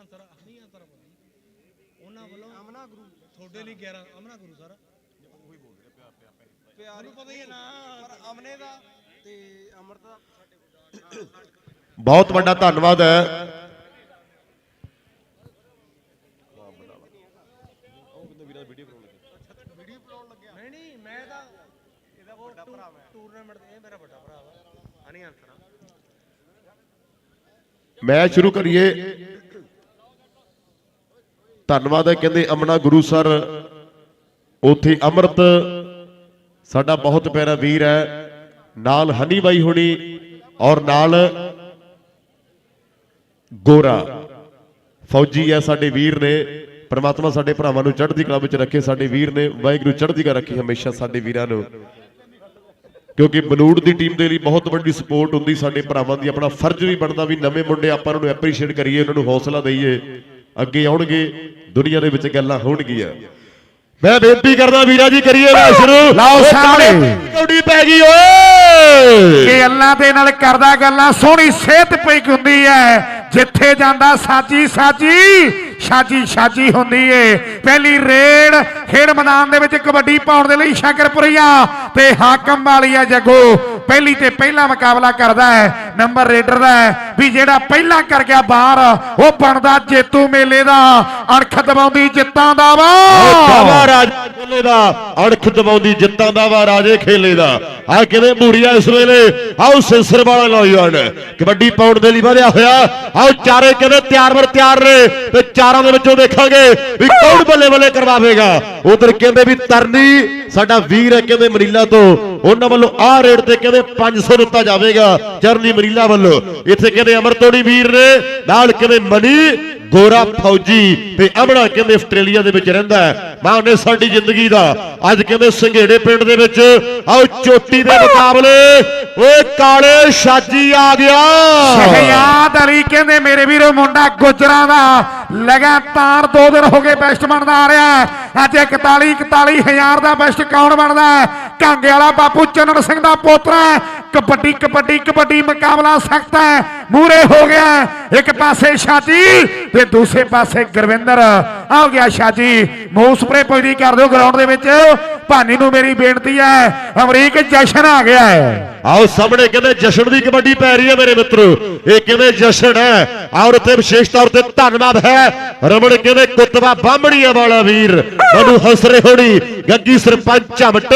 Answer ਹਨੀ answer ਉਹਨਾਂ ਵੱਲੋਂ ਅਮਨਾ ਗੁਰੂ। ਤੁਹਾਡੇ ਲਈ 11 ਅਮਨਾ ਗੁਰੂ ਸਰ। ਪਿਆਰ ਮੈਨੂੰ ਪਤਾ ਹੀ ਹੈ ਨਾ। ਪਰ ਅਮਨੇ ਦਾ ਤੇ ਅਮਰਤ ਦਾ ਬਹੁਤ ਵੱਡਾ ਧੰਨਵਾਦ ਹੈ। ਨਹੀਂ ਨਹੀਂ ਮੈਂ ਤਾਂ ਇਹਦਾ ਉਹ ਵੱਡਾ ਭਰਾ ਹੈ ਟੂਰਨਾਮੈਂਟ ਇਹ ਮੇਰਾ ਵੱਡਾ ਭਰਾ ਵਾ ਹਨੀ ਆਨਸਰ ਮੈਚ ਸ਼ੁਰੂ ਕਰੀਏ ਧੰਨਵਾਦ ਹੈ। ਕਹਿੰਦੇ ਅਮਨਾ ਗੁਰੂ ਸਰ, ਉਥੇ ਅਮਰਤ ਸਾਡਾ ਬਹੁਤ ਪਿਆਰਾ ਵੀਰ ਹੈ। ਨਾਲ ਹਨੀ ਬਾਈ ਹੁਣੀ ਔਰ ਨਾਲ ਗੋਰਾ। ਫੌਜੀ ਹੈ ਸਾਡੇ ਵੀਰ ਨੇ, ਪਰਮਾਤਮਾ ਸਾਡੇ ਭਰਾਵਾਂ ਨੂੰ ਚੜ੍ਹਦੀ ਕਲਾ ਵਿੱਚ ਰੱਖੇ। ਸਾਡੇ ਵੀਰ ਨੇ ਵਾਹਿਗੁਰੂ ਚੜ੍ਹਦੀ ਕਲਾ ਰੱਖੀ ਹਮੇਸ਼ਾ ਸਾਡੇ ਵੀਰਾਂ ਨੂੰ। ਕਿਉਂਕਿ ਬਨੂੜ ਦੀ ਟੀਮ ਦੇ ਲਈ ਬਹੁਤ ਵੱਡੀ ਸਪੋਰਟ ਹੁੰਦੀ ਸਾਡੇ ਭਰਾਵਾਂ ਦੀ। ਆਪਣਾ ਫਰਜ਼ ਵੀ ਬਣਦਾ ਵੀ ਨਵੇਂ ਮੁੰਡੇ ਆਪਾਂ ਉਹਨਾਂ ਨੂੰ ਐਪਰੀਸ਼ੀਏਟ ਕਰੀਏ, ਉਹਨਾਂ ਨੂੰ ਹੌਸਲਾ ਦਈਏ। ਅੱਗੇ ਆਉਣਗੇ ਦੁਨੀਆ ਦੇ ਵਿੱਚ ਗੱਲਾਂ ਹੋਣਗੀਆਂ। ਮੈਂ ਬੇਨਤੀ ਕਰਦਾ ਵੀਰਾ ਜੀ ਕਰੀਏ ਮੈਚ ਸ਼ੁਰੂ। ਲਓ ਸਾਹਮਣੇ। ਕੌਡੀ ਪੈ ਗਈ ਓਏ। ਕਿ ਅੱਲਾ ਦੇ ਨਾਲ ਕਰਦਾ ਗੱਲਾਂ ਸੋਹਣੀ ਸਿਹਤ ਪਈ ਹੁੰਦੀ ਹੈ। ਜਿੱਥੇ ਜਾਂਦਾ ਸਾਜੀ ਸਾਜੀ ਸਾਜੀ ਸਾਜੀ ਹੁੰਦੀ ਏ। ਪਹਿਲੀ ਰੇਡ ਖੇਡ ਮੈਦਾਨ ਦੇ ਵਿੱਚ ਕਬੱਡੀ ਪਾਉਣ ਦੇ ਲਈ ਸ਼ਾਕਰਪੁਰੀਆ ਤੇ ਹਾਕਮ ਵਾਲੀਆ ਜੱਗੋ। ਪਹਿਲੀ ਤੇ ਪਹਿਲਾ ਮੁਕਾਬਲਾ ਕਰਦਾ ਹੈ ਨੰਬਰ ਰੇਡਰ ਦਾ ਹੈ। ਵੀ ਜਿਹੜਾ ਪਹਿਲਾਂ ਕਰ ਗਿਆ ਬਾਹਰ, ਉਹ ਬਣਦਾ ਜੇਤੂ ਮੇਲੇ ਦਾ। ਅਣਖ ਦਬਾਉਂਦੀ ਜਿੱਤਾਂ ਦਾ ਵਾ। ਕਾਵਾ ਰਾਜਾ ਖੇਲੇ ਦਾ, ਅਣਖ ਦਬਾਉਂਦੀ ਜਿੱਤਾਂ ਦਾ ਵਾ, ਰਾਜੇ ਖੇਲੇ ਦਾ। ਆ ਕਿਵੇਂ ਮੂੜੀਆ ਇਸ ਵੇਲੇ? ਆਓ ਸੈਂਸਰ ਵਾਲਾ ਨੌਜਵਾਨ, ਕਬੱਡੀ ਪਾਉਣ ਦੇ ਲਈ ਵਧਿਆ ਹੋਇਆ। ਆਓ ਚਾਰੇ ਕਹਿੰਦੇ ਤਿਆਰ ਵਰ ਤਿਆਰ ਨੇ, ਤੇ ਚਾਰਾਂ ਦੇ ਵਿੱਚੋਂ ਦੇਖਾਂਗੇ ਵੀ ਕੌਣ ਬੱਲੇ ਬੱਲੇ ਕਰਵਾਵੇਗਾ। ਉਧਰ ਕਹਿੰਦੇ ਵੀ ਤਰਨੀ, ਸਾਡਾ ਵੀਰ ਹੈ ਕਹਿੰਦੇ ਮਰੀਲਾ ਤੋਂ। ਉਹਨਾਂ ਵੱਲੋਂ ਆਹ ਰੇਟ ਤੇ ਕਹਿੰਦੇ 500 ਦਿੱਤਾ ਜਾਵੇਗਾ, ਚਰਨੀ ਮਰੀਲਾ ਵੱਲੋਂ। ਇੱਥੇ ਕਹਿੰਦੇ ਅਮਰਤੋੜੀ ਵੀਰ ਨੇ, ਨਾਲ ਕਿਵੇਂ ਮਨੀ, ਗੋਰਾ ਫੌਜੀ, ਤੇ ਅਮੜਾ ਕਹਿੰਦੇ ਆਸਟ੍ਰੇਲੀਆ ਦੇ ਵਿੱਚ ਰਹਿੰਦਾ ਮਾਂ ਉਹਨੇ ਸਾਡੀ ਜ਼ਿੰਦਗੀ ਦਾ, ਅੱਜ ਕਹਿੰਦੇ ਸੰਘੇੜੇ ਪਿੰਡ ਦੇ ਵਿੱਚ, ਆਓ ਚੋਟੀ ਦੇ ਮੁਕਾਬਲੇ, ਓਏ ਕਾਲੇ ਛਾਜੀ ਆ ਗਿਆ। ਸ਼ਹਿਆਦ ਅਲੀ ਕਹਿੰਦੇ, ਮੇਰੇ ਵੀਰੋ, ਮੁੰਡਾ ਗੁਜਰਾਂ ਦਾ, ਲਗਾਤਾਰ 2 ਦਿਨ ਹੋ ਗਏ ਬੈਸਟ ਬਣਦਾ ਆ ਰਿਹਾ ਅੱਜ 41 41 ਹਜ਼ਾਰ ਦਾ ਬੈਸਟ ਕੌਣ ਬਣਦਾ ਹੈ? ਕਾਂਗੇ ਵਾਲਾ ਬਾਪੂ ਚੰਨਣ ਸਿੰਘ ਦਾ ਪੋਤਰਾ ਹੈ। ਕਬੱਡੀ ਕਬੱਡੀ ਕਬੱਡੀ ਮੁਕਾਬਲਾ ਸਖਤ ਹੈ। ਮੂਰੇ ਹੋ ਗਿਆ। ਇੱਕ ਪਾਸੇ ਸ਼ਾਜੀ ਤੇ ਦੂਸਰੇ ਪਾਸੇ ਗੁਰਵਿੰਦਰ। ਆ ਗਿਆ ਸ਼ਾਜੀ ਮੂੰਹ ਸਪਰੇ ਪੁੱਜਦੀ ਕਰ ਦਿਓ ਗਰਾਊਂਡ ਦੇ ਵਿੱਚ। ਭਾਨੀ ਨੂੰ ਮੇਰੀ ਬੇਨਤੀ ਹੈ, ਅਮਰੀਕ ਜਸ਼ਨ ਆ ਗਿਆ ਹੈ। ਆਓ ਸਾਹਮਣੇ ਕਹਿੰਦੇ, ਜਸ਼ਨ ਦੀ ਕਬੱਡੀ ਪੈ ਰਹੀ ਹੈ ਮੇਰੇ ਮਿੱਤਰੋ। ਇਹ ਕਹਿੰਦੇ ਜਸ਼ਨ ਹੈ? ਔਰ ਉੱਥੇ ਵਿਸ਼ੇਸ਼ ਤੌਰ ਤੇ ਧੰਨਵਾਦ ਹੈ। ਰਮਣ ਕਹਿੰਦੇ, ਕੁੱਤਵਾ ਬਾਹਮਣੀਆਂ ਵਾਲਾ ਵੀਰ। ਮਨੂ ਹਸਰੇ ਹੋਣੀ। ਗੱਗੀ ਸਰਪੰਚ ਝਮਟ।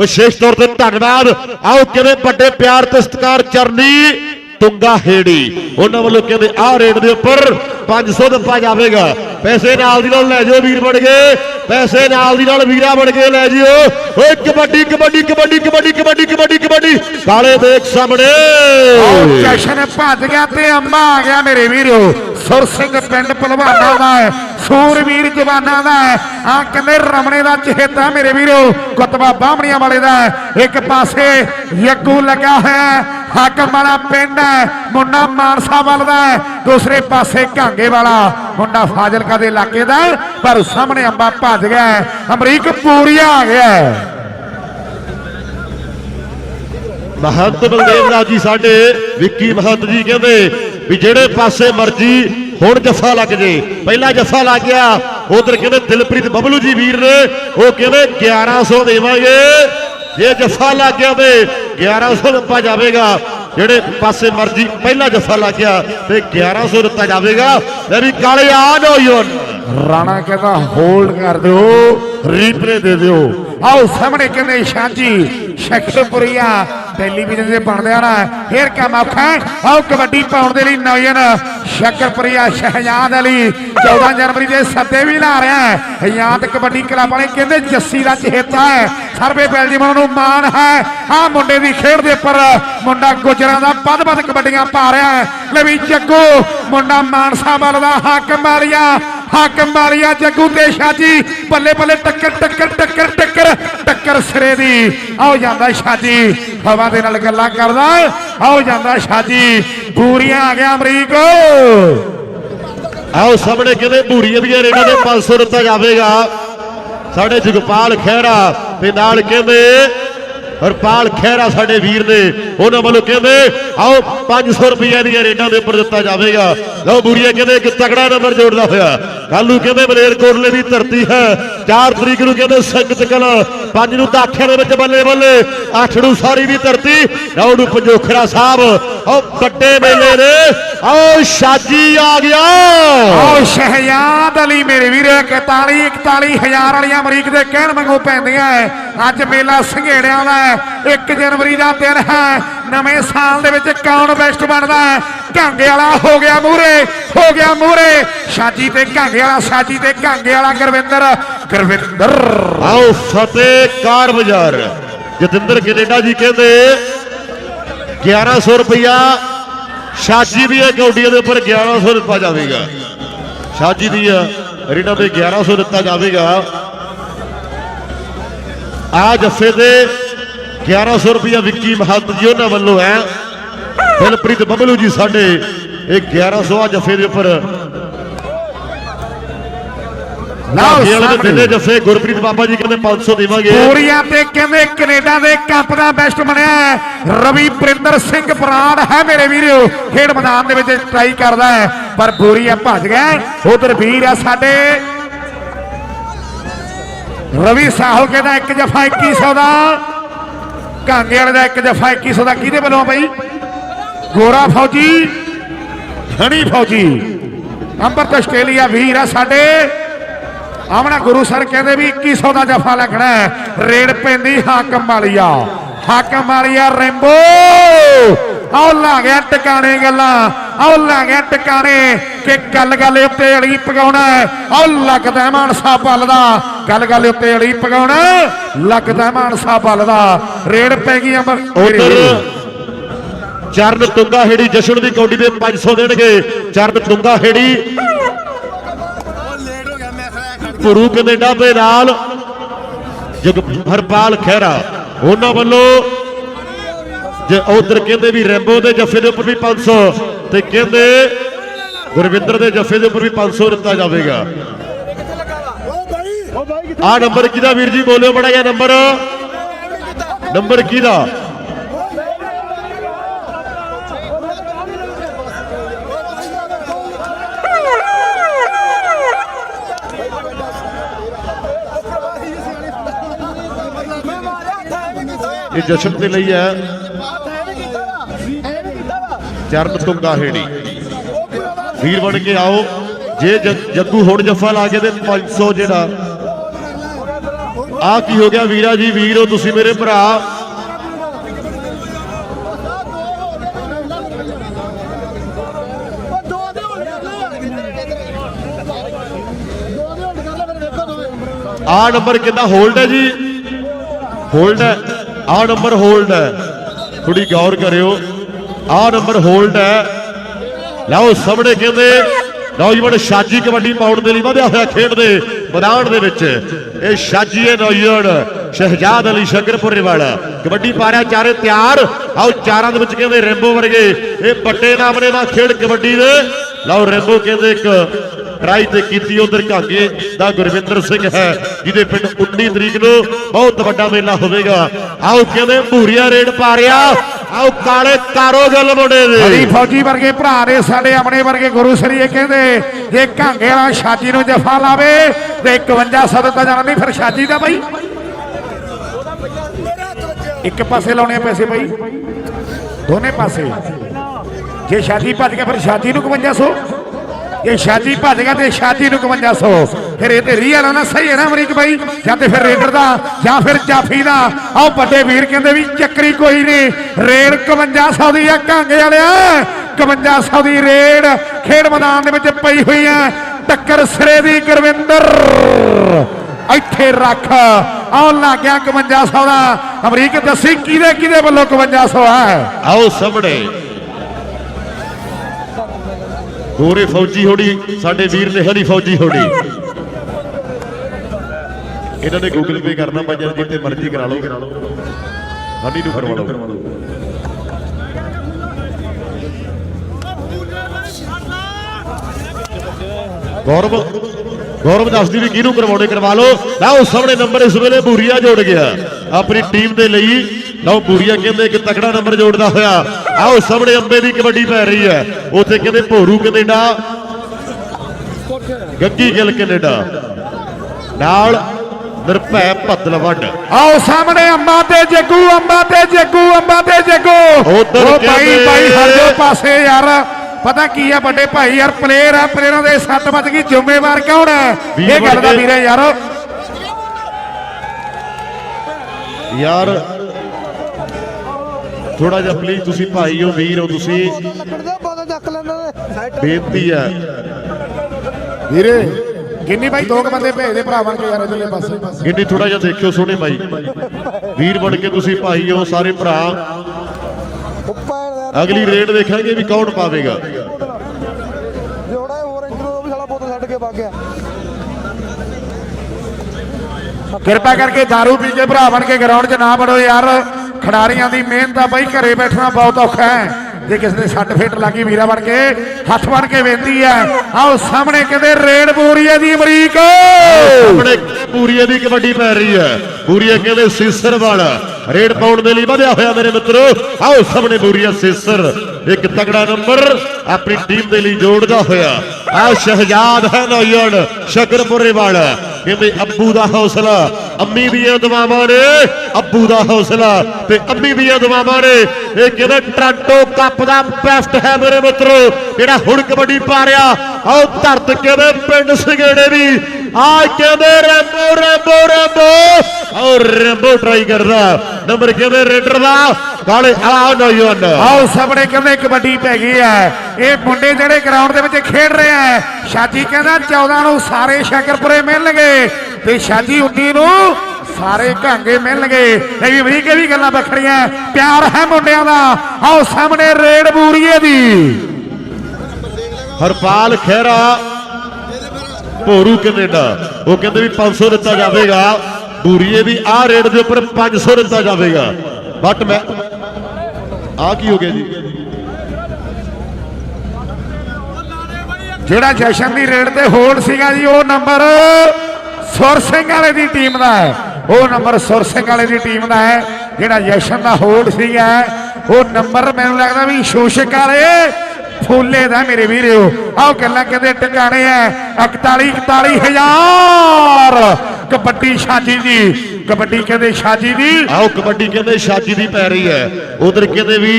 ਵਿਸ਼ੇਸ਼ ਤੌਰ ਤੇ ਧੰਨਵਾਦ। ਆਓ ਕਹਿੰਦੇ ਵੱਡੇ ਪਿਆਰ ਤੇ ਸਤਿਕਾਰ ਚਰਨੀ। ਤੁੰਗਾ ਹੇੜੀ। ਉਹਨਾਂ ਵੱਲੋਂ ਕਹਿੰਦੇ, ਆਹ ਰੇਟ ਦੇ ਉੱਪਰ 500 ਦਿੱਤਾ ਜਾਵੇਗਾ। ਪੈਸੇ ਨਾਲ ਦੀ ਨਾਲ ਲੈ ਜਾਓ ਵੀਰ ਬਣ ਗਏ ਪੈਸੇ ਨਾਲ ਦੀ ਨਾਲ ਵੀਰਾ ਬਣ ਕੇ ਲੈ ਜਿਓ। ਓਏ, ਕਬੱਡੀ ਕਬੱਡੀ ਕਬੱਡੀ ਕਬੱਡੀ ਕਬੱਡੀ ਕਬੱਡੀ ਕਬੱਡੀ। ਕਾਲੇ ਦੇਖ ਸਾਹਮਣੇ। ਜਸ਼ਨ ਭੱਜ ਗਿਆ ਤੇ ਅੰਮਾ ਆ ਗਿਆ ਮੇਰੇ ਵੀਰੋ। ਸੁਰ ਸਿੰਘ ਪਿੰਡ ਭਲਵਾਨਾ ਦਾ ਹੈ, ਸੂਰਵੀਰ ਜਵਾਨਾਂ ਦਾ ਹੈ। ਆ ਕਹਿੰਦੇ ਰਮਣੇ ਦਾ ਚਹੇਤਾ ਮੇਰੇ ਵੀਰੋ ਕੁਤਬਾ ਬਾਹਮਣੀਆਂ ਵਾਲੇ ਦਾ ਇੱਕ ਪਾਸੇ ਯੱਗੂ ਲੱਗਾ ਹੈ ਹਾਕਮ ਵਾਲਾ ਪਿੰਡ ਹੈ, ਮੁੰਡਾ ਮਾਨਸਾ ਵੱਲ ਦਾ ਦੂਸਰੇ ਪਾਸੇ ਘਾਂਗੇ ਵਾਲਾ। ਮੁੰਡਾ ਫਾਜ਼ਿਲਕਾ ਦੇ ਇਲਾਕੇ ਦਾ ਪਰ ਸਾਹਮਣੇ ਅੰਬਾ ਭੱਜ ਗਿਆ ਅਮਰੀਕ ਪੂਰੀਆ ਆ ਗਿਆ ਮਹੰਤ ਬਲਦੇਵ ਰਾਜ ਜੀ ਸਾਡੇ, ਵਿੱਕੀ ਮਹੰਤ ਜੀ ਕਹਿੰਦੇ ਵੀ ਜਿਹੜੇ ਪਾਸੇ ਮਰਜ਼ੀ ਹੁਣ ਜੱਫਾ ਲੱਗ ਜੇ। ਪਹਿਲਾ ਜੱਫਾ ਲੱਗ ਗਿਆ, ਉਧਰ ਕਹਿੰਦੇ ਦਿਲਪ੍ਰੀਤ ਬਬਲੂ ਜੀ ਵੀਰ ਨੇ, ਉਹ ਕਹਿੰਦੇ 1100 ਦੇਵਾਂਗੇ। ਜੇ ਜੱਫਾ ਲੱਗ ਗਿਆ ਤੇ 1100 ਦਿੱਤਾ ਜਾਵੇਗਾ। ਜਿਹੜੇ ਪਾਸੇ ਮਰਜ਼ੀ, ਪਹਿਲਾ ਜੱਫਾ ਲੱਗ ਗਿਆ ਤੇ 1100 ਦਿੱਤਾ ਜਾਵੇਗਾ। ਲੈ ਵੀ ਕਾਲੇ ਆ ਨੌਜਵਾਨ ਰਾਣਾ ਕਹਿੰਦਾ ਹੋਲਡ ਕਰ ਦਿਓ ਰੀਪਲੇ ਦੇ ਦਿਓ। ਆਓ ਸਾਹਮਣੇ ਕਹਿੰਦੇ ਸ਼ਾਂਜੀ ਸ਼ਖਰਪੁਰੀਆ ਟੈਲੀਵਿਜ਼ਨ ਦੇ ਬਣਦੇ ਨਾ ਫੇਰ ਕੰਮ ਔਖਾ ਆਓ ਕਬੱਡੀ ਪਾਉਣ ਦੇ ਲਈ ਨੌਜਵਾਨ ਸ਼ਕਰਪੁਰੀਆ ਸ਼ਹਿਜਾਦ ਅਲੀ 14 ਜਨਵਰੀ ਦੇ ਸੱਦੇ ਵੀ ਲਾ ਰਿਹਾ ਹੈ। ਹਯਾਤ ਕਬੱਡੀ ਕਲੱਬ ਵਾਲੇ ਕਹਿੰਦੇ ਜੱਸੀ ਦਾ ਚਹੇਤਾ ਹੈ। ਸਰਵੇ ਬੈਲਜੀਮਨ ਨੂੰ ਮਾਣ ਹੈ। ਆ ਮੁੰਡੇ ਦੀ ਖੇਡ ਦੇ ਉੱਪਰ ਮੁੰਡਾ ਗੁਜਰਾਂ ਦਾ ਵੱਧ ਵੱਧ ਕਬੱਡੀਆਂ ਪਾ ਰਿਹਾ ਹੈ। ਲੈ ਵੀ ਜੱਗੂ ਮੁੰਡਾ ਮਾਨਸਾ ਵੱਲ ਦਾ ਹੱਕ ਮਾਰਿਆ। ਹਾਕਮ ਵਾਲੀਆ ਜੱਗੂ ਤੇ ਸ਼ਾਜੀ, ਬੱਲੇ ਬੱਲੇ ਟੱਕਰ ਟੱਕਰ ਟੱਕਰ ਟੱਕਰ ਟੱਕਰ ਸਿਰੇ ਦੀ। ਆਓ ਜਾਂਦਾ ਸ਼ਾਜੀ, ਹਵਾ ਦੇ ਨਾਲ ਗੱਲਾਂ ਕਰਦਾ। ਆਓ ਜਾਂਦਾ ਸ਼ਾਜੀ ਪੂਰੀਆਂ ਆ ਗਿਆ ਅਮਰੀਕ। ਆਓ ਸਾਹਮਣੇ ਕਹਿੰਦੇ ਭੂਰੀਏ ਦੀਆਂ ਰੇਡਾਂ ਦੇ 500 ਦਿੱਤਾ ਜਾਵੇਗਾ? ਸਾਡੇ ਜਗਪਾਲ ਖਹਿਰਾ ਤੇ ਨਾਲ ਕਹਿੰਦੇ ਹਰਪਾਲ ਖਹਿਰਾ ਸਾਡੇ ਵੀਰ ਨੇ, ਉਹਨਾਂ ਵੱਲੋਂ ਕਹਿੰਦੇ, ਆਓ 500 ਰੁਪਏ ਦੀਆਂ ਰੇਟਾਂ ਦੇ ਉੱਪਰ ਦਿੱਤਾ ਜਾਵੇਗਾ। ਲਓ ਬੁਰੀਆ ਕਹਿੰਦੇ, ਇੱਕ ਤਗੜਾ ਨੰਬਰ ਜੋੜਦਾ ਹੋਇਆ। ਕੱਲ ਨੂੰ ਕਹਿੰਦੇ ਮਲੇਰਕੋਟਲੇ ਦੀ ਧਰਤੀ ਹੈ। 4 ਤਰੀਕ ਨੂੰ ਕਹਿੰਦੇ, ਸੰਗਤ ਕਲਾ 5 ਨੂੰ ਦਾਖਿਆਂ ਦੇ ਵਿੱਚ ਬੱਲੇ ਬੱਲੇ 8 ਨੂੰ ਸਾਰੀ ਦੀ ਧਰਤੀ 9 ਨੂੰ ਪੰਜੋਖਰਾ ਸਾਹਿਬ। ਆਓ ਵੱਡੇ ਮੇਲੇ ਨੇ ਆਓ ਸ਼ਾਜੀ ਆ ਗਿਆ। ਆਓ ਸ਼ਹਿਜ਼ਾਦ ਅਲੀ ਮੇਰੇ ਵੀਰ 41 41 ਹਜ਼ਾਰ ਵਾਲੀਆਂ ਅਮਰੀਕ ਦੇ ਕਹਿਣ ਵਾਂਗੂ ਪੈਂਦੀਆਂ ਐ। ਅੱਜ ਮੇਲਾ ਸੰਘੇੜਿਆਂ ਦਾ ਹੈ। 1 ਜਨਵਰੀ ਦਾ ਦਿਨ ਹੈ। ਨਵੇਂ ਸਾਲ ਦੇ ਵਿੱਚ ਕੌਣ ਬੈਸਟ ਬਣਦਾ ਹੈ? ਘਾਂਗੇ ਵਾਲਾ ਹੋ ਗਿਆ ਮੂਰੇ ਹੋ ਗਿਆ ਮੂਰੇ ਸ਼ਾਜੀ ਤੇ ਘਾਂਗੇ ਵਾਲਾ ਸ਼ਾਜੀ ਤੇ ਘਾਂਗੇ ਵਾਲਾ ਗੁਰਵਿੰਦਰ ਗੁਰਵਿੰਦਰ। ਆਓ ਫਤਿਹ ਕਾਰ ਬਾਜ਼ਾਰ। ਜਤਿੰਦਰ ਕੈਨੇਡਾ ਜੀ ਕਹਿੰਦੇ 1100 ਰੁਪਇਆ ਸ਼ਾਜੀ ਦੀ ਕੌਡੀਆਂ ਦੇ ਉੱਪਰ 1100 ਦਿੱਤਾ ਜਾਵੇਗਾ। ਸ਼ਾਜੀ ਦੀ ਰੀਨਾ ਤੇ 1100 ਦਿੱਤਾ ਜਾਵੇਗਾ। ਆ ਜੱਫੇ ਦੇ 1100 ਰੁਪਇਆ ਵਿੱਕੀ ਮਹੰਤ ਜੀ ਉਹਨਾਂ ਵੱਲੋਂ ਹੈ। ਦਿਲਪ੍ਰੀਤ ਬੱਬਲੂ ਜੀ ਸਾਡੇ ਇਹ 1100 ਆ ਜੱਫੇ ਦੇ ਉੱਪਰ। ਦੇ ਸਾਹਮਣੇ। ਜੱਫੇ ਗੁਰਪ੍ਰੀਤ ਬਾਬਾ ਜੀ ਕਹਿੰਦੇ 500 ਦੇਵਾਂਗੇ। ਪੂਰੀਆਂ ਤੇ ਕਹਿੰਦੇ ਕੈਨੇਡਾ ਦੇ ਕੱਪ ਦਾ ਬੈਸਟ ਬਣਿਆ। ਰਵੀ ਪ੍ਰਿੰਦਰ ਸਿੰਘ ਬਰਾੜ ਹੈ ਮੇਰੇ ਵੀਰੋ ਖੇਡ ਮੈਦਾਨ ਦੇ ਵਿੱਚ ਟਰਾਈ ਕਰਦਾ ਹੈ ਪਰ ਪੂਰੀਆਂ ਭੱਜ ਗਿਆ ਉਧਰ ਵੀਰ ਆ ਸਾਡੇ। ਰਵੀ ਸਾਹਲ ਕਹਿੰਦਾ ਇੱਕ ਜਫਾ 2100 ਦਾ। ਕਾਂਗੇ ਵਾਲੇ ਦਾ ਇੱਕ ਜਫਾ 2100 ਦਾ ਕਿਹਦੇ ਵੱਲੋਂ ਬਈ? ਗੋਰਾ ਫੌਜੀ, ਹਣੀ ਫੌਜੀ। ਅੰਮ੍ਰਿਤ ਆਸਟ੍ਰੇਲੀਆ ਵੀਰ ਆ ਸਾਡੇ। ਆਮਣਾ ਗੁਰੂ ਸਰ ਕਹਿੰਦੇ ਵੀ 2100 ਦਾ ਜਫਾ ਲੱਗਣਾ ਰੇੜ ਪੈਂਦੀ ਹਾਕਮ ਵਾਲੀਆ। ਹਾਕਮ ਵਾਲੀਆ ਰੈਂਬੋ। ਆਉ ਲਾ ਗਿਆ ਟਿਕਾਣੇ ਗੱਲਾਂ। ਆਉ ਲਾ ਗਿਆ ਟਿਕਾਣੇ ਕਿ ਗੱਲ ਗੱਲ ਉੱਤੇ ਅੜੀ ਪਗਾਉਣਾ ਆਉ ਲੱਗਦਾ ਮਾਨਸਾ ਬਲ ਦਾ ਗੱਲ ਗੱਲ ਉੱਤੇ ਅੜੀ ਪਗਾਉਣਾ ਲੱਗਦਾ ਮਾਨਸਾ ਬਲ ਦਾ ਰੇਡ ਪੈ ਗਈ ਅਮਰ। ਉਧਰ ਚਰਨ ਤੁੰਗਾ ਹੇੜੀ ਜਸ਼ਨ ਦੀ ਕੌਡੀ ਦੇ 500 ਦੇਣਗੇ। ਚਰਨ ਤੁੰਗਾ ਹੇੜੀ ਲੇਟ ਪੁਰੂ ਕੈਨੇਡਾ ਦੇ ਨਾਲ ਜਗ ਹਰਪਾਲ ਖਹਿਰਾ, ਉਹਨਾਂ ਵੱਲੋਂ ਜੇ ਉਧਰ ਕਹਿੰਦੇ ਵੀ ਰੈਂਬੋ ਦੇ ਜੱਫੇ ਦੇ ਉੱਪਰ ਵੀ 500 ਤੇ ਕਹਿੰਦੇ ਗੁਰਵਿੰਦਰ ਦੇ ਜੱਫੇ ਦੇ ਉੱਪਰ ਵੀ 500 ਦਿੱਤਾ ਜਾਵੇਗਾ। ਆ ਨੰਬਰ ਕਿਹਦਾ ਵੀਰ ਜੀ? ਬੋਲਿਓ ਬੜਾ ਜਿਹਾ ਨੰਬਰ ਨੰਬਰ ਕਿਹਦਾ? ਇਹ ਜਸ਼ਨ ਦੇ ਲਈ ਹੈ। ਚਰਨ ਤੁੰਗਾ ਹੇੜੀ ਵੀਰ ਬਣ ਕੇ ਆਓ। ਜੇ ਜੱਗੂ ਹੁਣ ਜੱਫਾ ਲਾ ਕੇ ਤੇ 500 ਜਿਹੜਾ। ਆ ਕੀ ਹੋ ਗਿਆ ਵੀਰਾ ਜੀ? ਵੀਰੋ ਤੁਸੀਂ ਮੇਰੇ ਭਰਾ। ਆ ਨੰਬਰ ਕਿੰਨਾ ਹੋਲਡ ਹੈ ਜੀ? ਹੋਲਡ ਹੈ। ਆ ਨੰਬਰ ਹੋਲਡ ਹੈ। ਥੋੜੀ ਗੌਰ ਕਰਿਓ। ਆ ਨੰਬਰ ਹੋਲਡ ਹੈ। ਲਓ ਸਾਹਮਣੇ ਕਹਿੰਦੇ, ਨੌਜਵਾਨ ਸ਼ਾਜੀ ਕਬੱਡੀ ਪਾਉਣ ਦੇ ਲਈ ਵਧਿਆ ਹੋਇਆ ਖੇਡ ਮੈਦਾਨ ਦੇ ਵਿੱਚ। ਇਹ ਸ਼ਾਜੀ ਹੈ ਨੌਜਵਾਨ ਸ਼ਹਿਜਾਦ ਅਲੀ ਸ਼ੰਕਰਪੁਰੇ ਵਾਲਾ। ਕਬੱਡੀ ਪਾ ਰਿਹਾ, ਚਾਰੇ ਤਿਆਰ। ਆਓ ਚਾਰਾਂ ਦੇ ਵਿੱਚ ਕਹਿੰਦੇ ਰੈਂਬੋ ਵਰਗੇ। ਇਹ ਵੱਡੇ ਨਾਮਨੇ ਦਾ ਖੇਡ ਕਬੱਡੀ ਦੇ। ਲਓ ਰੈਂਬੋ ਕਹਿੰਦੇ ਇੱਕ ਟਰਾਈ ਤੇ ਕੀਤੀ ਉਧਰ ਘਾਗੇ ਦਾ ਗੁਰਵਿੰਦਰ ਸਿੰਘ ਹੈ, ਜਿਹਦੇ ਪਿੰਡ 19 ਤਰੀਕ ਨੂੰ ਬਹੁਤ ਵੱਡਾ ਮੇਲਾ ਹੋਵੇਗਾ। ਆਓ ਕਹਿੰਦੇ ਭੂਰੀਆ ਰੇਡ ਪਾ ਰਿਹਾ। ਆਓ ਕਾਲੇ ਕਾਰੋ ਗੱਲ ਮੁੰਡੇ ਹਰੀ ਫੌਜੀ ਵਰਗੇ ਭਰਾ ਨੇ ਸਾਡੇ ਆਪਣੇ ਵਰਗੇ ਗੁਰੂ ਸਰੀਏ ਕਹਿੰਦੇ, ਜੇ ਘਾਂਗੇ ਵਾਲਾ ਸ਼ਾਜੀ ਨੂੰ ਜਫਾ ਲਾਵੇ, ਤੇ 51 ਸੌ ਦਿੱਤਾ ਜਾਣਾ ਨਹੀਂ, ਫਿਰ ਸ਼ਾਜੀ ਦਾ ਬਾਈ। ਇੱਕ ਪਾਸੇ ਲਾਉਣੇ ਆ ਪੈਸੇ ਬਾਈ। ਦੋਨੇ ਪਾਸੇ। ਜੇ ਸ਼ਾਦੀ ਭੱਜ ਗਿਆ, ਫਿਰ ਸ਼ਾਦੀ ਨੂੰ 5500 ਇਹ ਸ਼ਾਦੀ ਭੱਜ ਗਿਆ ਤੇ ਸ਼ਾਦੀ ਨੂੰ 5500 ਫਿਰ ਇਹ ਤੇ ਰੀਅਲ ਆ ਨਾ ਸਹੀ ਹੈ ਨਾ ਅਮਰੀਕ ਬਾਈ? ਜਾਂ ਤੇ ਫਿਰ ਰੇਡਰ ਦਾ, ਜਾਂ ਫਿਰ ਜਾਫੀ ਦਾ। ਆਓ ਵੱਡੇ ਵੀਰ ਕਹਿੰਦੇ ਵੀ ਚੱਕਰੀ ਕੋਈ ਨਹੀਂ। ਰੇਡ 5500 ਦੀ ਆ ਕਾਂਗੇ ਵਾਲਿਆ। 5500 ਦੀ ਰੇਡ ਖੇਡ ਮੈਦਾਨ ਦੇ ਵਿੱਚ ਪਈ ਹੋਈ ਆ। ਟੱਕਰ ਸਿਰੇ ਦੀ ਗੁਰਵਿੰਦਰ। ਇੱਥੇ ਰੱਖ। ਆਉਣ ਲੱਗਿਆ 5500 ਦਾ। ਅਮਰੀਕ, ਦੱਸੀ ਕਿਹਦੇ ਕਿਹਦੇ ਵੱਲੋਂ 5500 ਹੈ? ਆਓ ਸਾਹਮਣੇ। ਗੋਰੇ ਫੌਜੀ ਹੋੜੀ, ਸਾਡੇ ਵੀਰ ਨੇ ਹਰੀ ਫੌਜੀ ਹੋੜੀ। ਇਹਨਾਂ ਨੇ ਗੂਗਲ ਪੇ ਕਰਨਾ ਭਾਜਨ ਜਿੱਤੇ ਮਰਜ਼ੀ ਕਰਾ ਲਓ। ਹਨੀ ਨੂੰ ਕਰਵਾ ਲਓ। ਗੌਰਵ ਗੌਰਵ ਦੱਸਦੀ ਵੀ ਕਿਹਨੂੰ ਕਰਵਾਉਣੇ, ਕਰਵਾ ਲਓ। ਲਓ, ਸਾਹਮਣੇ ਨੰਬਰ ਇਸ ਵੇਲੇ ਭੂਰੀਆ ਜੋੜ ਗਿਆ। ਆਪਣੀ ਟੀਮ ਦੇ ਲਈ ਲਓ ਬੂਰੀਆ ਕਹਿੰਦੇ ਇੱਕ ਤਕੜਾ ਨੰਬਰ ਜੋੜਦਾ ਹੋਇਆ। ਆਓ ਸਾਹਮਣੇ ਅੰਬੇ ਦੀ ਕਬੱਡੀ ਪੈ ਰਹੀ ਹੈ। ਉੱਥੇ ਕਹਿੰਦੇ ਭੋਰੂ ਕੈਨੇਡਾ। ਗੱਗੀ ਗਿੱਲ ਕੈਨੇਡਾ। ਨਾਲ ਨਿਰਭੈ ਭੱਦਲਵੱਡ। ਆਓ ਸਾਹਮਣੇ ਅੰਬਾ ਤੇ ਜੱਗੂ ਅੰਬਾ ਤੇ ਜੱਗੂ ਅੰਬਾ ਤੇ ਜੱਗੂ। ਉੱਧਰ ਉਹ ਭਾਈ ਭਾਈ ਜਾਓ ਪਾਸੇ ਯਾਰ। ਪਤਾ ਕੀ ਆ ਵੱਡੇ ਭਾਈ ਯਾਰ ਪਲੇਅਰ ਆ ਪਲੇਅਰਾਂ ਦੇ ਸੱਟ ਵੱਜ ਗਈ। ਜ਼ਿੰਮੇਵਾਰ ਕੌਣ ਹੈ ਇਹ ਗੱਲ ਦਾ ਵੀਰੇ ਯਾਰ ਯਾਰ ਥੋੜਾ ਜਿਹਾ ਪਲੀਜ਼ ਤੁਸੀਂ ਭਾਈ ਹੋ ਵੀਰ ਹੋ ਤੁਸੀਂ ਬੇਨਤੀ ਹੈ। ਵੀਰੇ ਕਿੰਨੀ ਭਾਈ ਦੋ ਬੰਦੇ ਭੇਜਦੇ ਭਰਾ ਬਣ ਕੇ ਯਾਰ ਇਧਰਲੇ ਪਾਸੇ। ਗਿੰਨੀ ਥੋੜਾ ਜਿਹਾ ਦੇਖਿਓ ਸੋਹਣੇ ਭਾਈ ਵੀਰ ਬਣ ਕੇ ਤੁਸੀਂ ਭਾਈ ਹੋ ਸਾਰੇ ਭਰਾ। ਅਗਲੀ ਰੇਡ ਦੇਖਾਂਗੇ ਵੀ ਕੌਣ ਪਾਵੇਗਾ। ਕਿਰਪਾ ਕਰਕੇ दारू ਪੀ ਕੇ ਭਰਾ ਬਣ ਕੇ ਗਰਾਊਂਡ 'ਚ ਨਾ ਵੜੋ ਯਾਰ। ਖਿਡਾਰੀਆਂ ਦੀ ਮਿਹਨਤ ਆ ਬਾਈ, ਘਰੇ ਬੈਠਣਾ ਬਹੁਤ ਔਖਾ ਹੈ। ਜੇ ਕਿਸੇ ਦੇ ਸੱਟ ਫੇਟ ਲੱਗੀ, ਵੀਰਾ ਬਣ ਕੇ, ਹੱਥ ਬਣ ਕੇ ਬੇਨਤੀ ਹੈ ਆਓ ਸਾਹਮਣੇ ਕਹਿੰਦੇ ਰੇਡ ਬੋਰੀਏ ਦੀ ਅਮਰੀਕ। ਸਾਹਮਣੇ ਪੂਰੀਏ ਦੀ ਕਬੱਡੀ ਪੈ ਰਹੀ ਹੈ। ਪੂਰੀਏ ਕਹਿੰਦੇ ਸੀਸਰ ਵਾਲਾ? ਰੇਡ ਪਾਉਣ ਦੇ ਲਈ ਵਧਿਆ ਹੋਇਆ ਮੇਰੇ ਮਿੱਤਰੋ। ਆਓ ਸਾਹਮਣੇ ਪੂਰੀਆ ਸੀਸਰ। ਇੱਕ ਤਗੜਾ ਨੰਬਰ ਆਪਣੀ ਟੀਮ ਦੇ ਲਈ ਜੋੜਦਾ ਹੋਇਆ। ਆ ਸ਼ਹਿਜ਼ਾਦ ਹੈ ਨੌਜਵਾਨ ਸ਼ਕਰਪੁਰੇ ਵਾਲਾ। ਕਹਿੰਦੇ ਅੱਬੂ ਦਾ ਹੌਸਲਾ, ਅੰਮੀ ਦੀਆਂ ਦੁਆਵਾਂ ਨੇ, ਅੱਬੂ ਦਾ ਹੌਸਲਾ ਤੇ ਅੰਮੀ ਦੀਆਂ ਦੁਆਵਾਂ ਨੇ। ਇਹ ਕਹਿੰਦੇ ਟਰਾਂਟੋ ਕੱਪ ਦਾ ਬੈਸਟ ਹੈ ਮੇਰੇ ਮਿੱਤਰੋ। ਜਿਹੜਾ ਹੁਣ ਕਬੱਡੀ ਪਾ ਰਿਹਾ ਆਓ ਧਰਤ ਕਿਵੇਂ ਪਿੰਡ ਸੰਗੇੜੇ ਵੀ ਆ ਕਹਿੰਦੇ ਰੈਂਬੋ ਰੈਂਬੋ ਰੈਂਬੋ। ਆਓ ਰੈਂਬੋ ਟਰਾਈ ਕਰਦਾ। ਨੰਬਰ ਕਹਿੰਦੇ ਰੇਡਰ ਦਾ। ਕਾਲੇ ਆ ਨੌਜਵਾਨ। ਆਓ ਸਾਹਮਣੇ ਕਹਿੰਦੇ ਕਬੱਡੀ ਪੈ ਗਈ ਹੈ। ਇਹ ਮੁੰਡੇ ਜਿਹੜੇ ਗਰਾਊਂਡ ਦੇ ਵਿੱਚ ਖੇਡ ਰਹੇ ਆ ਸ਼ਾਜੀ ਕਹਿੰਦਾ 14 ਨੂੰ ਸਾਰੇ ਸ਼ਕਰਪੁਰੇ ਮਿਲਣਗੇ ਤੇ ਸ਼ਾਜੀ 19 ਨੂੰ ਸਾਰੇ ਘਾਂਗੇ ਮਿਲਣਗੇ। ਇਹ ਵੀ ਅਮਰੀਕੇ ਵੀ ਗੱਲਾਂ ਵੱਖਰੀਆਂ ਪਿਆਰ ਹੈ ਮੁੰਡਿਆਂ ਦਾ। ਆਓ ਸਾਹਮਣੇ ਰੇਡ ਬੂਰੀਏ ਦੀ। ਹਰਪਾਲ ਖਹਿਰਾ ਭੋਰੂ ਕੈਨੇਡਾ ਉਹ ਕਹਿੰਦੇ ਵੀ 500 ਦਿੱਤਾ ਜਾਵੇਗਾ। ਬੂਰੀਏ ਦੀ ਆ ਰੇਟ ਦੇ ਉੱਪਰ 500 ਦਿੱਤਾ ਜਾਵੇਗਾ। ਬਟ ਮੈਂ ਆ ਕੀ ਹੋ ਗਿਆ ਜੀ? ਜਿਹੜਾ ਜਸ਼ਨ ਦੀ ਰੇਡ ਤੇ ਹੋਲਡ ਸੀਗਾ ਜੀ, ਉਹ ਨੰਬਰ ਸੁਰ ਸਿੰਘ ਵਾਲੇ ਦੀ ਟੀਮ ਦਾ ਹੈ। ਉਹ ਨੰਬਰ ਸੁਰ ਸਿੰਘ ਵਾਲੇ ਦੀ ਟੀਮ ਦਾ ਹੈ। ਜਿਹੜਾ ਜਸ਼ਨ ਦਾ ਹੋਲਡ ਸੀਗਾ, ਉਹ ਨੰਬਰ ਮੈਨੂੰ ਲੱਗਦਾ ਵੀ ਸ਼ੋਸ਼ਕ ਵਾਲੇ ਫੂਲੇ ਦਾ ਮੇਰੇ ਵੀਰੋ। ਆਹ ਗੱਲਾਂ ਕਹਿੰਦੇ ਟਿਕਾਣੇ ਆ 41 41 ਕਬੱਡੀ ਛਾਜੀ ਦੀ। ਕਬੱਡੀ ਕਹਿੰਦੇ ਛਾਜੀ ਦੀ। ਆਓ, ਕਬੱਡੀ ਕਹਿੰਦੇ ਛਾਜੀ ਦੀ ਪੈ ਰਹੀ ਹੈ ਉਧਰ ਕਹਿੰਦੇ ਵੀ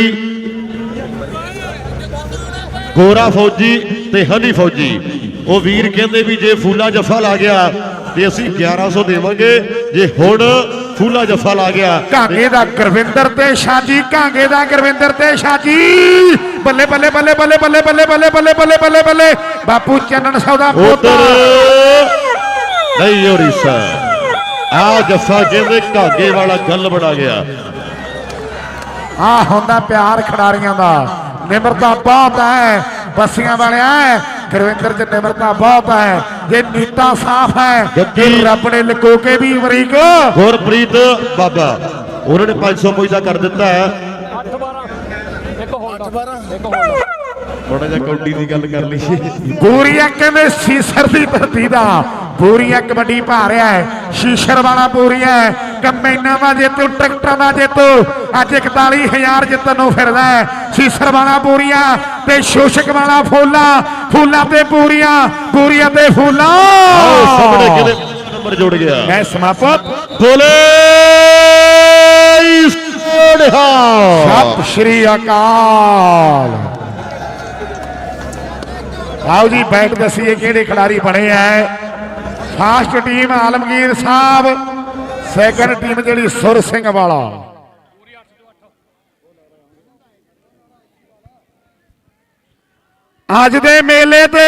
ਗੋਰਾ ਫੌਜੀ ਤੇ ਹਨੀ ਫੌਜੀ। ਉਹ ਵੀਰ ਕਹਿੰਦੇ ਵੀ ਜੇ ਫੂਲਾ ਜੱਫਾ ਲਾ ਗਿਆ ਤੇ ਅਸੀਂ 1100 ਦੇਵਾਂਗੇ। ਜੇ ਹੁਣ ਫੂਲਾ ਜੱਫਾ ਲਾ ਗਿਆ ਕਾਂਗੇ ਦਾ ਗੁਰਵਿੰਦਰ ਤੇ ਸ਼ਾਜੀ ਕਾਂਗੇ ਦਾ ਗੁਰਵਿੰਦਰ ਤੇ ਸ਼ਾਜੀ ਬੱਲੇ ਬੱਲੇ ਬੱਲੇ ਬੱਲੇ ਬੱਲੇ ਬੱਲੇ ਬੱਲੇ ਬੱਲੇ ਬੱਲੇ ਬੱਲੇ ਬੱਲੇ ਬਾਪੂ ਚੰਨਣ ਸੌਦਾ ਪੋਤਾ ਨਹੀਂ ਹੋਰੀਸਾ ਆ ਜੱਫਾ ਕਹਿੰਦੇ ਘਾਗੇ ਵਾਲਾ ਗੱਲ ਬਣਾ ਗਿਆ ਆ ਹੁੰਦਾ ਪਿਆਰ ਖਿਡਾਰੀਆਂ ਦਾ ਨਿਮਰਤਾ ਬਹੁਤ ਹੈ ਬੱਸੀਆਂ ਵਾਲਿਆ ਗੁਰਵਿੰਦਰ ਚ ਨਿਮਰਤਾ ਬਹੁਤ ਹੈ। ਜੇ ਨੀਤਾ ਸਾਫ਼ ਹੈ ਜੱਗੀ। ਰੱਬ ਨੇ ਲੁਕੋ ਕੇ ਵੀ ਅਮਰੀਕ ਗੁਰਪ੍ਰੀਤ ਬਾਬਾ ਉਹਨਾਂ ਨੇ 500 ਪੁੱਜਦਾ ਕਰ ਦਿੱਤਾ ਹੈ। 8 12 ਇੱਕ ਹੋਲਡ 8 12 ਇੱਕ ਹੋਲਡ ਥੋੜਾ ਜਿਹਾ ਕੌਡੀ ਦੀ ਗੱਲ ਕਰ ਲਈ। ਪੂਰੀਆ ਕਹਿੰਦੇ ਸੀਸਰ ਦੀ ਧਰਤੀ ਦਾ? ਪੂਰੀਆ ਕਬੱਡੀ ਪਾ ਰਿਹਾ ਹੈ। ਸ਼ੀਸ਼ਰ ਵਾਲਾ ਪੂਰੀਆ ਹੈ। ਕੰਬਾਈਨਾਂ ਦਾ ਜੇਤੂ ਟਰੈਕਟਰਾਂ ਦਾ ਜੇਤੂ ਅੱਜ 41000 ਜਿੱਤਣ ਨੂੰ ਫਿਰਦਾ ਹੈ। ਸੀਸਰ ਵਾਲਾ ਪੂਰੀਆ ਤੇ ਸ਼ੋਸ਼ਕ ਵਾਲਾ ਫੂਲਾ ਫੂਲਾ ਤੇ ਪੂਰੀਆ ਪੂਰੀਆ ਤੇ ਫੂਲਾ। ਸਾਹਮਣੇ ਕਿਹਦੇ ਨੰਬਰ ਜੁੜ ਗਿਆ? ਮੈਂ ਸਮਾਪਤ। ਬੋਲੇ ਸਤਿ ਸ਼੍ਰੀ ਅਕਾਲ। ਆਓ ਜੀ ਬੈਠ ਦਸੀਏ ਕਿਹੜੇ ਖਿਡਾਰੀ ਬਣੇ ਐ first team Alamgir Sahib. Second team ਜਿਹੜੀ ਸੁਰ ਸਿੰਘ ਵਾਲਾ। ਅੱਜ ਦੇ ਮੇਲੇ ਤੇ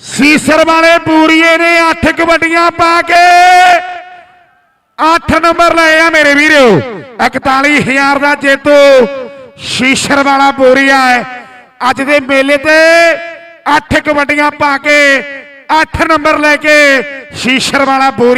ਸੀਸਰ ਵਾਲੇ ਪੂਰੀਏ ਨੇ 8 ਕਬੱਡੀਆਂ ਪਾ ਕੇ 8 ਨੰਬਰ ਲਏ ਆ ਮੇਰੇ ਵੀਰੋ। 41000 ਦਾ ਜੇਤੂ ਸ਼ੀਸ਼ਰ ਵਾਲਾ ਪੂਰੀਆ ਹੈ। ਅੱਜ ਦੇ ਮੇਲੇ ਤੇ 8 ਕਬੱਡੀਆਂ ਪਾ ਕੇ 8 ਨੰਬਰ ਲੈ ਕੇ ਸ਼ੀਸ਼ਰ ਵਾਲਾ ਬੋਰੀ